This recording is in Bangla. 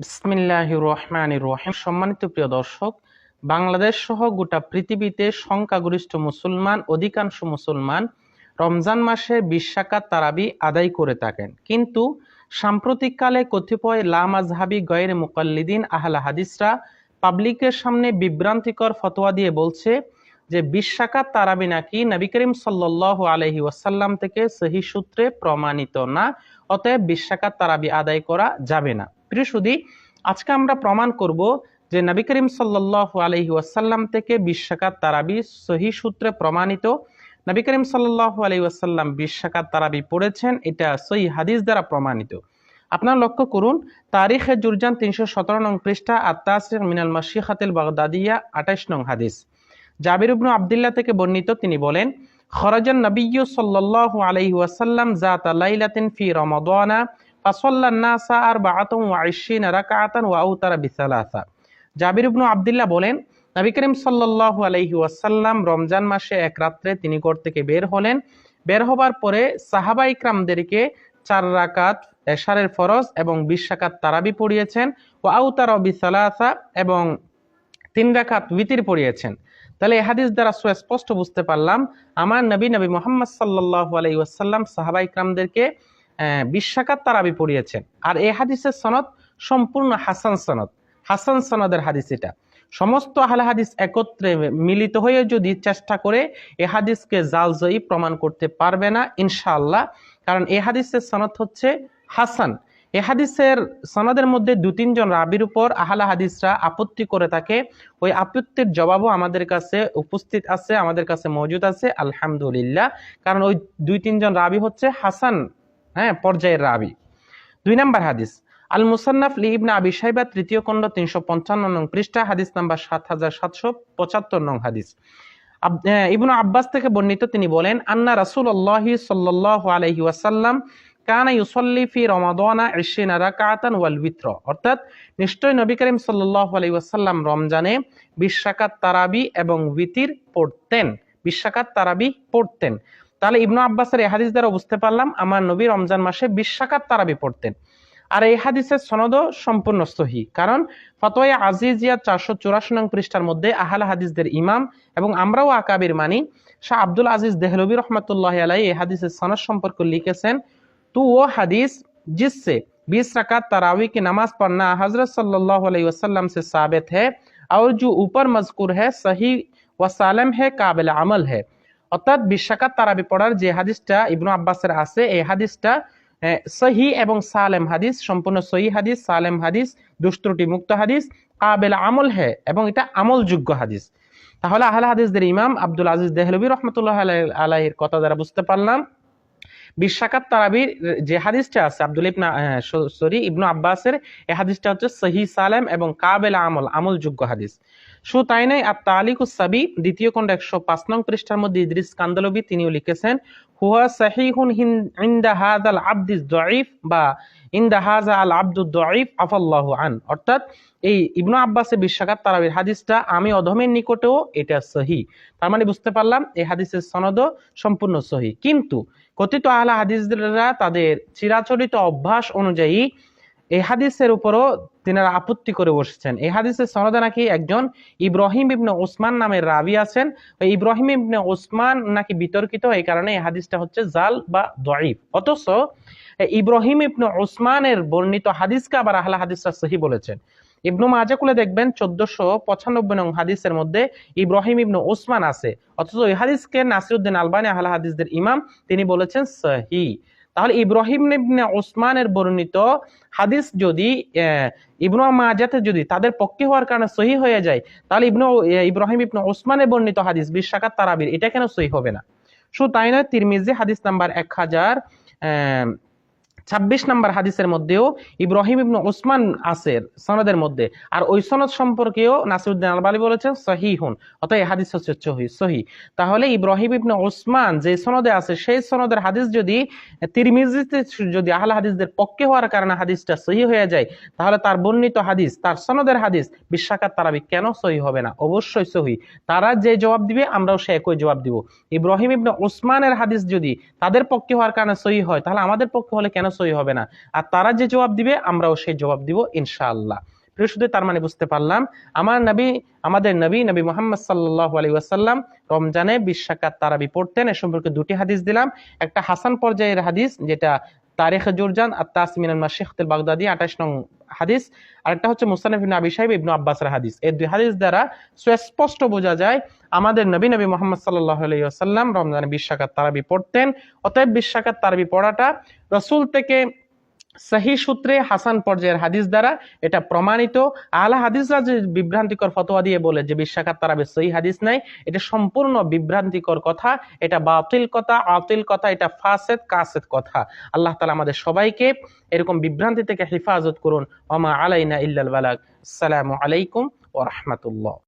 বিসমিল্লাহ রহমান রহিম সম্মানিত প্রিয় দর্শক, বাংলাদেশ সহ গোটা পৃথিবীতে সংখ্যাগরিষ্ঠ মুসলমান, অধিকাংশ মুসলমান রমজান মাসে বিশ্বাকাত তারাবি আদায় করে থাকেন। কিন্তু সাম্প্রতিককালে কতিপয় লামাজহাবি গয়ের মুকাল্লিদিন আহলা হাদিসরা পাবলিকের সামনে বিভ্রান্তিকর ফতোয়া দিয়ে বলছে যে বিশ্বাকাত তারাবি নাকি নবী করিম সাল্লাহ আলহি ওয়াসাল্লাম থেকে সহি সূত্রে প্রমাণিত না, অতএব বিশ্বাকাত তারাবি আদায় করা যাবে না। প্রিয় সুদী আজকে আমরা প্রমাণ করব যে নবী করিম সাল্লাহ আলহি ওয়াসাল্লাম থেকে বিশ্বাকাত তারাবি সহি সূত্রে প্রমাণিত। নবী করিম সাল্লাহ আলহি ওয়াসাল্লাম বিশ্বাকাত তারাবি পড়েছেন, এটা সহি হাদিস দ্বারা প্রমাণিত। আপনারা লক্ষ্য করুন, তারিখে জুরজান তিনশো সতেরো নং পৃষ্ঠা আত্মাসিক মিনাল মাসিহাতিল বাগদাদিয়া আঠাইশ নং হাদিস। জাবির ইবনু আবদুল্লাহ থেকে বর্ণিত, তিনি বলেন খরাজান নবী সাল্লাল্লাহু আলাইহি ওয়াসাল্লাম জাত লাইলাতিন ফি রমাদানা ফাসাল্লান নাসা আরবাআতান ওয়া ইশরিনা রাকাআতান ওয়া আউতারা বিসালাসা জাবির ইবনু আবদুল্লাহ বলেন নবী করিম সাল্লাল্লাহু আলাইহি ওয়াসাল্লাম রমজান মাসে এক রাত্রে তিনি ঘর থেকে বের হলেন। বের হবার পরে সাহাবা ইকরামদেরকে চার রাকাত এশারের ফরজ এবং বিশ রাকাত তারাবি পড়িয়েছেন। ও আউতারা বিসালাসা এবং তিন রাকাত উইতির পড়িয়েছেন। তাহলে এই হাদিস দ্বারা সুস্পষ্ট বুঝতে পারলাম, আমার নবী নবী মোহাম্মদ সাল্লাহ আলাই ওয়াসাল্লাম সাহাবা ইকরামদেরকে বিশ্বাকাত তারাবি পড়িয়েছেন। আর এই হাদিসের সনদ সম্পূর্ণ হাসান সনদ। হাসান সনদের হাদিস এটা। সমস্ত আহলে হাদিস একত্রে মিলিত হয়ে যদি চেষ্টা করে, এ হাদিসকে জালজয়ী প্রমাণ করতে পারবে না, ইনশাআল্লাহ। কারণ এ হাদিসের সনদ হচ্ছে হাসান। এ হাদিসের সনদের মধ্যে দু তিনজন রাবির উপর আহলা হাদিসরা আপত্তি করে থাকে। ওই আপত্তির জবাবও আমাদের কাছে উপস্থিত আছে, আমাদের কাছে মজুদ আছে, আলহামদুলিল্লাহ। কারণ ওই দুই তিনজন রাবি হচ্ছে হাসান হ্যাঁ পর্যায়ের রাবি। দুই নাম্বার হাদিস আল মুসান্নাফ লি ইবনা আবি সাইবা তৃতীয় খণ্ড তিনশো পঞ্চান্ন নং পৃষ্ঠা, হাদিস নাম্বার সাত হাজার সাতশো পঁচাত্তর নং হাদিস। ইবনু আব্বাস থেকে বর্ণিত তিনি বলেন, আন্না রাসুল আল্লাহ সাল্লাহ আলহি ওয়াসাল্লাম কানা ইউসল্লি ফি রমাদানা ওয়াল অর্থাৎ, নিশ্চয় নবী করিম ওয়াসাল্লাম রমজানে বিশাকাত তারাবি এবং বিতির পড়তেন বিশাকাত তারাবি পড়তেন। তাহলে ইবনু আব্বাসের এই হাদিস দ্বারা বুঝতে পারলাম আমার নবী রমজান মাসে বিশাকাত তারাবি পড়তেন আর এই হাদিসের সনদ সম্পূর্ণ সহি কারণ ফতোয়া আজিজিয়া চারশো চুরাশি নং পৃষ্ঠার মধ্যে আহাল হাদিসদের ইমাম এবং আমরাও আকাবির মানি শাহ আব্দুল আজিজ দেহলবী রহমতুল্লাহ আলাই এই হাদিসের সনদ সম্পর্কে লিখেছেন तो वो हदीस जिससे बीस रकात तरावी की नमाज पढ़ना हजरत सल्लल्लाहु अलैहि वसल्लम से साबित है और जो ऊपर मजकूर है सही व सालम है काबिल আমল है অর্থাৎ বিশ্বাকাত তারাবি পড়ার যে হাদিসটা ইবনু আব্বাসের আছে, এই হাদিসটা সহি এবং সালেম হাদিস, সম্পূর্ণ সহি হাদিস, সালেম হাদিস দুষ্ট্রুটি মুক্ত হাদিস, কাবেল আমল হে, এবং এটা আমলযোগ্য হাদিস। তাহলে আহলে হাদিসদের ইমাম আব্দুল আজিজ দেহলবি রহমতুল্লাহ আলাহির কথা দ্বারা বুঝতে পারলাম বিশ্বাকাত তারাবির যে হাদিসটা আছে, আব্দুল ইবনা সরি, ইবনু আব্বাসের, এই হাদিসটা হচ্ছে সহি সালেম এবং কাবেল আমল, আমলযোগ্য হাদিস। শু তাই নাই আর তালিকুস সাবি, দ্বিতীয় খণ্ড একশো পাঁচ নং পৃষ্ঠার মধ্যে ইদ্রিস কান্দলবি, তিনিও লিখেছেন, হুয়া সাহিহুন ইন্দা হাজ আল আব্দিস দঈফ বা ইন্দা হাজ আল আব্দুল দঈফ আফাল্লাহ আন। অর্থাৎ এই ইবনু আব্বাসের বিশ্বাকাত তারাবির হাদিসটা আমি অধমের নিকটেও এটা সহি তার মানে বুঝতে পারলাম এই হাদিসের সনদ সম্পূর্ণ সহি। কিন্তু কথিত আহলা হাদিসরা তাদের চিরাচরিত অভ্যাস অনুযায়ী এই হাদিসের উপরও তিনারা আপত্তি করে বসেছেন। এই হাদিসের সনদে নাকি একজন ইব্রাহিম ইবনে ওসমান নামের রাবি আছেন। ওই ইব্রাহিম ইবনে ওসমান নাকি বিতর্কিত, এই কারণে এই হাদিসটা হচ্ছে জাল বা দঈফ অথচ ইব্রাহিম ইবনে ওসমানের বর্ণিত হাদিসকে আবার আহলা হাদিসরা সহি বলেছেন। ইবনু মাজাকুলে দেখবেন চোদ্দশো পঁচানব্বই নং হাদিসের মধ্যে ইব্রাহিম ইবনু ওসমান আছে। অথচ ওই হাদিসকে নাসিরুদ্দিন আলবানী আহলা হাদিসদের ইমাম তিনি বলেছেন সহি। তাহলে ইব্রাহিম ইবনে ওসমানের বর্ণিত হাদিস যদি ইবনু মাজাতে যদি তাদের পক্ষে হওয়ার কারণে সহি হয়ে যায়, তাহলে ইবনু ইব্রাহিম ইবনু ওসমানের বর্ণিত হাদিস বিশাকাত তারাবির, এটা কেন সহি হবে না? শুধু তাই নয়, তিরমিজি হাদিস নাম্বার এক হাজার ছাব্বিশ নম্বর হাদিসের মধ্যেও ইব্রাহিম ইবনু ওসমান আছে সনদের মধ্যে। আর ওই সনদ সম্পর্কেও নাসিরুদ্দিন আলবালি বলেছেন সহি হুন অর্থাৎ এই হাদিস হচ্ছে সহি তাহলে ইব্রাহিম ইবনু ওসমান যে সনদে আছে, সেই সনদের হাদিস যদি তিরমিজিতে যদি আহলা হাদিসদের পক্ষে হওয়ার কারণে হাদিসটা সহি হয়ে যায়, তাহলে তার বর্ণিত হাদিস, তার সনদের হাদিস বিশ্বাকাত তারাবি কেন সহি হবে না? অবশ্যই সহি। তারা যে জবাব দিবে, আমরাও সে একই জবাব দিব। ইব্রাহিম ইবনু ওসমানের হাদিস যদি তাদের পক্ষে হওয়ার কারণে সহি হয়, তাহলে আমাদের পক্ষে হলে কেন সহি হবে না। আর তারা যে জবাব দিবে, আমরাও সেই জবাব দিব ইনশাআল্লাহ। শুধু, তার মানে বুঝতে পারলাম, আমার নবী, আমাদের নবী নবী মোহাম্মদ সাল্লাহ আলী ওয়াসাল্লাম রমজানে বিশ্বাকাত তারাবি পড়তেন। এ সম্পর্কে দুটি হাদিস দিলাম। একটা হাসান পর্যায়ের হাদিস, যেটা তারেখ জুরজান আর তাসমিন মাসিখতুল বাগদাদি আঠাশ নং হাদিস, আরেকটা হচ্ছে মুস্তানিফ ইবনে আবি সাহেব ইবনু আব্বাসের হাদিস। এই দুই হাদিস দ্বারা সুস্পষ্ট বোঝা যায় আমাদের নবী নবী মোহাম্মদ সাল্লাহ আলাইহি রমজানে বিশাকাত তারাবি পড়তেন। অতএব বিশাকাত তারাবি পড়াটা রসুল থেকে সহি সূত্রে হাসান পর্যায়ের হাদিস দ্বারা এটা প্রমাণিত। আলা হাদিসরা যে বিভ্রান্তিকর ফতোয়া দিয়ে বলে যে বিশ্বাকাত তারাবে সহি হাদিস নাই, এটা সম্পূর্ণ বিভ্রান্তিকর কথা, এটা বাতিল কথা, আতিল কথা, এটা ফাসেদ, কাসেদ কথা। আল্লাহ তালা আমাদের সবাইকে এরকম বিভ্রান্তি থেকে হেফাজত করুন। ওমা আলাইনা ইল্লাল বালাক আসসালামু আলাইকুম ও রহমতুল্লাহ।